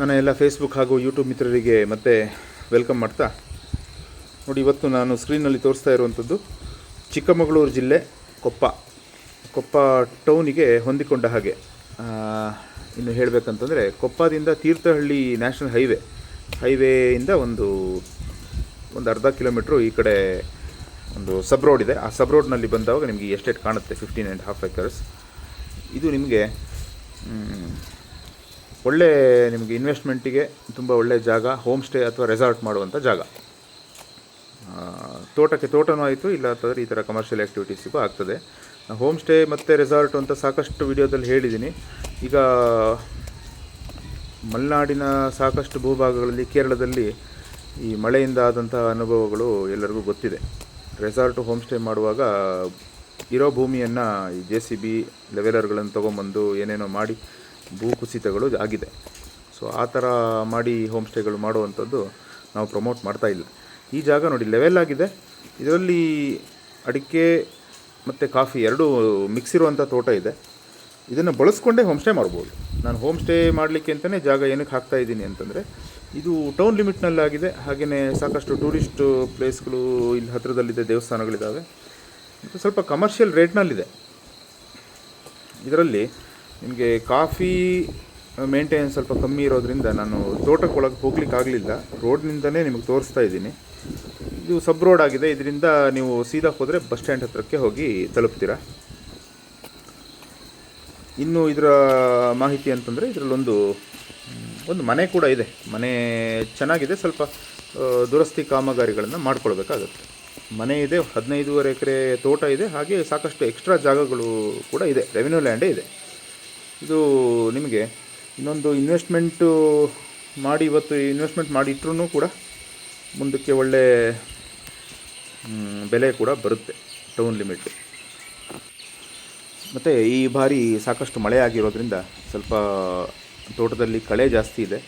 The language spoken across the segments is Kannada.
ನನ್ನ ಎಲ್ಲ ಫೇಸ್ಬುಕ್ ಹಾಗೂ ಯೂಟ್ಯೂಬ್ ಮಿತ್ರರಿಗೆ ಮತ್ತೆ ವೆಲ್ಕಮ್ ಮಾಡ್ತಾ. ನೋಡಿ, ಇವತ್ತು ನಾನು ಸ್ಕ್ರೀನಲ್ಲಿ ತೋರಿಸ್ತಾ ಇರುವಂಥದ್ದು ಚಿಕ್ಕಮಗಳೂರು ಜಿಲ್ಲೆ ಕೊಪ್ಪ. ಕೊಪ್ಪ ಟೌನಿಗೆ ಹೊಂದಿಕೊಂಡ ಹಾಗೆ. ಇನ್ನು ಹೇಳಬೇಕಂತಂದರೆ ಕೊಪ್ಪದಿಂದ ತೀರ್ಥಹಳ್ಳಿ ನ್ಯಾಷನಲ್ ಹೈವೇ ಹೈವೇಯಿಂದ ಒಂದು ಒಂದು ಅರ್ಧ ಕಿಲೋಮೀಟ್ರು ಈ ಕಡೆ ಒಂದು ಸಬ್ ರೋಡ್ ಇದೆ. ಆ ಸಬ್ ರೋಡ್ನಲ್ಲಿ ಬಂದಾಗ ನಿಮಗೆ ಎಸ್ಟೇಟ್ ಕಾಣುತ್ತೆ ಫಿಫ್ಟೀನ್ ಆ್ಯಂಡ್ ಹಾಫ್ ಏಕರ್ಸ್ ಇದು ನಿಮಗೆ ಒಳ್ಳೆ ನಿಮಗೆ ಇನ್ವೆಸ್ಟ್ಮೆಂಟಿಗೆ ತುಂಬ ಒಳ್ಳೆ ಜಾಗ ಹೋಮ್ ಸ್ಟೇ ಅಥವಾ ರೆಸಾರ್ಟ್ ಮಾಡುವಂಥ ಜಾಗ. ತೋಟಕ್ಕೆ ತೋಟನೂ ಆಯಿತು, ಇಲ್ಲ ಅಂತಂದರೆ ಈ ಥರ ಕಮರ್ಷಿಯಲ್ ಆ್ಯಕ್ಟಿವಿಟೀಸಿಗೂ ಆಗ್ತದೆ. ಹೋಮ್ ಸ್ಟೇ ಮತ್ತು ರೆಸಾರ್ಟ್ ಅಂತ ಸಾಕಷ್ಟು ವಿಡಿಯೋದಲ್ಲಿ ಹೇಳಿದ್ದೀನಿ ಈಗ ಮಲೆನಾಡಿನ ಸಾಕಷ್ಟು ಭೂಭಾಗಗಳಲ್ಲಿ ಕೇರಳದಲ್ಲಿ ಈ ಮಳೆಯಿಂದ ಆದಂತಹ ಅನುಭವಗಳು ಎಲ್ಲರಿಗೂ ಗೊತ್ತಿದೆ. ರೆಸಾರ್ಟು ಹೋಮ್ ಸ್ಟೇ ಮಾಡುವಾಗ ಇರೋ ಭೂಮಿಯನ್ನು ಈ ಜೆ ಸಿ ಬಿ ಲೆವೆಲರ್ಗಳನ್ನು ತೊಗೊಂಬಂದು ಏನೇನೋ ಮಾಡಿ ಭೂ ಕುಸಿತಗಳು ಆಗಿದೆ. ಸೊ ಆ ಥರ ಮಾಡಿ ಹೋಮ್ ಸ್ಟೇಗಳು ಮಾಡುವಂಥದ್ದು ನಾವು ಪ್ರಮೋಟ್ ಮಾಡ್ತಾ ಇಲ್ಲ. ಈ ಜಾಗ ನೋಡಿ ಲೆವೆಲ್ ಆಗಿದೆ. ಇದರಲ್ಲಿ ಅಡಿಕೆ ಮತ್ತು ಕಾಫಿ ಎರಡೂ ಮಿಕ್ಸ್ ಇರುವಂಥ ತೋಟ ಇದೆ. ಇದನ್ನು ಬಳಸ್ಕೊಂಡೇ ಹೋಮ್ ಸ್ಟೇ ಮಾಡ್ಬೋದು. ನಾನು ಹೋಮ್ ಸ್ಟೇ ಮಾಡಲಿಕ್ಕೆ ಅಂತಲೇ ಜಾಗ ಏನಕ್ಕೆ ಹಾಕ್ತಾ ಇದ್ದೀನಿ ಅಂತಂದರೆ, ಇದು ಟೌನ್ ಲಿಮಿಟ್ನಲ್ಲಾಗಿದೆ ಹಾಗೆಯೇ ಸಾಕಷ್ಟು ಟೂರಿಸ್ಟ್ ಪ್ಲೇಸ್ಗಳು ಇಲ್ಲಿ ಹತ್ತಿರದಲ್ಲಿದೆ ದೇವಸ್ಥಾನಗಳಿದ್ದಾವೆ ಮತ್ತು ಸ್ವಲ್ಪ ಕಮರ್ಷಿಯಲ್ ರೇಟ್ನಲ್ಲಿದೆ ಇದರಲ್ಲಿ ನಿಮಗೆ ಕಾಫಿ ಮೇಂಟೆನೆನ್ಸ್ ಸ್ವಲ್ಪ ಕಮ್ಮಿ ಇರೋದ್ರಿಂದ ನಾನು ತೋಟಕ್ಕೆ ಒಳಗೆ ಹೋಗ್ಲಿಕ್ಕೆ ಆಗಲಿಲ್ಲ. ರೋಡ್ನಿಂದನೇ ನಿಮಗೆ ತೋರಿಸ್ತಾ ಇದ್ದೀನಿ. ಇದು ಸಬ್ ರೋಡ್ ಆಗಿದೆ. ಇದರಿಂದ ನೀವು ಸೀದಾ ಹೋದರೆ ಬಸ್ ಸ್ಟ್ಯಾಂಡ್ ಹತ್ರಕ್ಕೆ ಹೋಗಿ ತಲುಪ್ತೀರಾ? ಇನ್ನು ಇದರ ಮಾಹಿತಿ ಅಂತಂದರೆ ಇದರಲ್ಲೊಂದು ಒಂದು ಮನೆ ಕೂಡ ಇದೆ. ಮನೆ ಚೆನ್ನಾಗಿದೆ. ಸ್ವಲ್ಪ ದುರಸ್ತಿ ಕಾಮಗಾರಿಗಳನ್ನು ಮಾಡ್ಕೊಳ್ಬೇಕಾಗತ್ತೆ. ಮನೆ ಇದೆ. ಹದಿನೈದೂವರೆ ಎಕರೆ ತೋಟ ಇದೆ. ಹಾಗೆ ಸಾಕಷ್ಟು ಎಕ್ಸ್ಟ್ರಾ ಜಾಗಗಳು ಕೂಡ ಇದೆ. ರೆವಿನ್ಯೂ ಲ್ಯಾಂಡೇ ಇದೆ. ಇದು ನಿಮಗೆ ಇನ್ನೊಂದು ಇನ್ವೆಸ್ಟ್ಮೆಂಟು ಮಾಡಿ ಇವತ್ತು ಇನ್ವೆಸ್ಟ್ಮೆಂಟ್ ಮಾಡಿಟ್ರೂ ಕೂಡ ಮುಂದಕ್ಕೆ ಒಳ್ಳೆ ಬೆಲೆ ಕೂಡ ಬರುತ್ತೆ ಟೌನ್ ಲಿಮಿಟ್. ಮತ್ತು ಈ ಬಾರಿ ಸಾಕಷ್ಟು ಮಳೆ ಆಗಿರೋದ್ರಿಂದ ಸ್ವಲ್ಪ ತೋಟದಲ್ಲಿ ಕಳೆ ಜಾಸ್ತಿ ಇದೆ.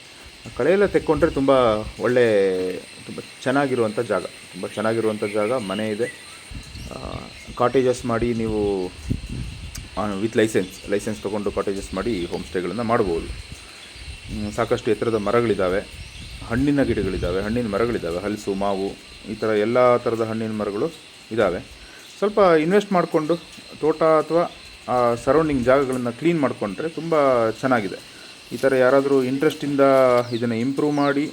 ಕಳೆ ಎಲ್ಲ ತೆಕ್ಕೊಂಡ್ರೆ ತುಂಬ ಒಳ್ಳೆ, ತುಂಬ ಚೆನ್ನಾಗಿರುವಂಥ ಜಾಗ, ತುಂಬ ಚೆನ್ನಾಗಿರುವಂಥ ಜಾಗ, ಮನೆ ಇದೆ. ಕಾಟೇಜಸ್ ಮಾಡಿ ನೀವು ವಿತ್ ಲೈಸೆನ್ಸ್ ಲೈಸೆನ್ಸ್ ತೊಗೊಂಡು ಕಾಟೇಜಸ್ ಮಾಡಿ ಹೋಮ್ ಸ್ಟೇಗಳನ್ನು ಮಾಡ್ಬೋದು ಸಾಕಷ್ಟು ಎತ್ತರದ ಮರಗಳಿದ್ದಾವೆ ಹಣ್ಣಿನ ಗಿಡಗಳಿದ್ದಾವೆ ಹಣ್ಣಿನ ಮರಗಳಿದ್ದಾವೆ ಹಲಸು, ಮಾವು, ಈ ಥರ ಎಲ್ಲ ಥರದ ಹಣ್ಣಿನ ಮರಗಳು ಇದ್ದಾವೆ ಸ್ವಲ್ಪ ಇನ್ವೆಸ್ಟ್ ಮಾಡಿಕೊಂಡು ತೋಟ ಅಥವಾ, ಆ ಸರೌಂಡಿಂಗ್ ಜಾಗಗಳನ್ನು ಕ್ಲೀನ್ ಮಾಡಿಕೊಂಡ್ರೆ ತುಂಬ ಚೆನ್ನಾಗಿದೆ. ಈ ಥರ ಯಾರಾದರೂ ಇಂಟ್ರೆಸ್ಟಿಂದ ಇದನ್ನು ಇಂಪ್ರೂವ್ ಮಾಡಿ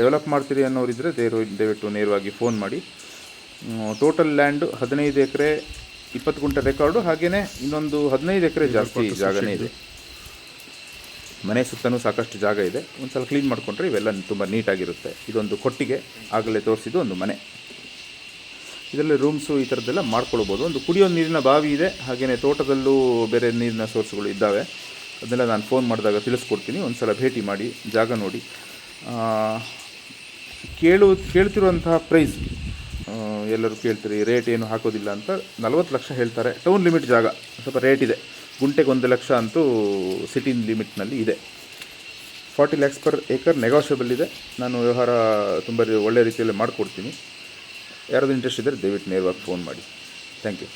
ಡೆವಲಪ್ ಮಾಡ್ತೀರಿ ಅನ್ನೋರಿದ್ದರೆ ದೇರು, ದಯವಿಟ್ಟು ನೇರವಾಗಿ ಫೋನ್ ಮಾಡಿ. ಟೋಟಲ್ ಲ್ಯಾಂಡು ಹದಿನೈದು ಎಕರೆ ಇಪ್ಪತ್ತು ಗುಂಟೆ ರೆಕಾರ್ಡು ಹಾಗೆಯೇ ಇನ್ನೊಂದು ಹದಿನೈದು ಎಕರೆ ಜಾಸ್ತಿ ಜಾಗನೇ ಇದೆ. ಮನೆ ಸುತ್ತಲೂ ಸಾಕಷ್ಟು ಜಾಗ ಇದೆ. ಒಂದು ಸಲ ಕ್ಲೀನ್ ಮಾಡಿಕೊಂಡ್ರೆ ಇವೆಲ್ಲ ತುಂಬ ನೀಟಾಗಿರುತ್ತೆ. ಇದೊಂದು ಕೊಟ್ಟಿಗೆ ಆಗಲೇ ತೋರಿಸಿದ್ದು ಒಂದು ಮನೆ. ಇದರಲ್ಲಿ ರೂಮ್ಸು ಈ ಥರದ್ದೆಲ್ಲ ಮಾಡ್ಕೊಳ್ಬೋದು. ಒಂದು ಕುಡಿಯೋ ನೀರಿನ ಬಾವಿ ಇದೆ. ಹಾಗೆಯೇ ತೋಟದಲ್ಲೂ ಬೇರೆ ನೀರಿನ ಸೋರ್ಸ್ಗಳು ಇದ್ದಾವೆ. ಅದನ್ನೆಲ್ಲ ನಾನು ಫೋನ್ ಮಾಡಿದಾಗ ತಿಳಿಸ್ಕೊಡ್ತೀನಿ. ಒಂದು ಸಲ ಭೇಟಿ ಮಾಡಿ ಜಾಗ ನೋಡಿ. ಕೇಳು ಕೇಳ್ತಿರುವಂತಹ ಪ್ರೈಸ್ ಎಲ್ಲರೂ ಕೇಳ್ತೀರಿ ರೇಟ್ ಏನು ಹಾಕೋದಿಲ್ಲ ಅಂತ ನಲ್ವತ್ತು ಲಕ್ಷ ಹೇಳ್ತಾರೆ. ಟೌನ್ ಲಿಮಿಟ್ ಜಾಗ, ಸ್ವಲ್ಪ ರೇಟ್ ಇದೆ. ಗುಂಟೆಗೆ ಒಂದು ಲಕ್ಷ ಅಂತೂ ಸಿಟಿನ ಲಿಮಿಟ್ನಲ್ಲಿ ಇದೆ. Forty lakhs per acre negotiable ಇದೆ. ನಾನು ವ್ಯವಹಾರ ತುಂಬ ಒಳ್ಳೆಯ ಒಳ್ಳೆ ರೀತಿಯಲ್ಲಿ ಮಾಡಿಕೊಡ್ತೀನಿ. ಯಾರಾದರೂ ಇಂಟ್ರೆಸ್ಟ್ ಇದ್ದರೆ ದಯವಿಟ್ಟು ನೇರವಾಗಿ ಫೋನ್ ಮಾಡಿ. Thank you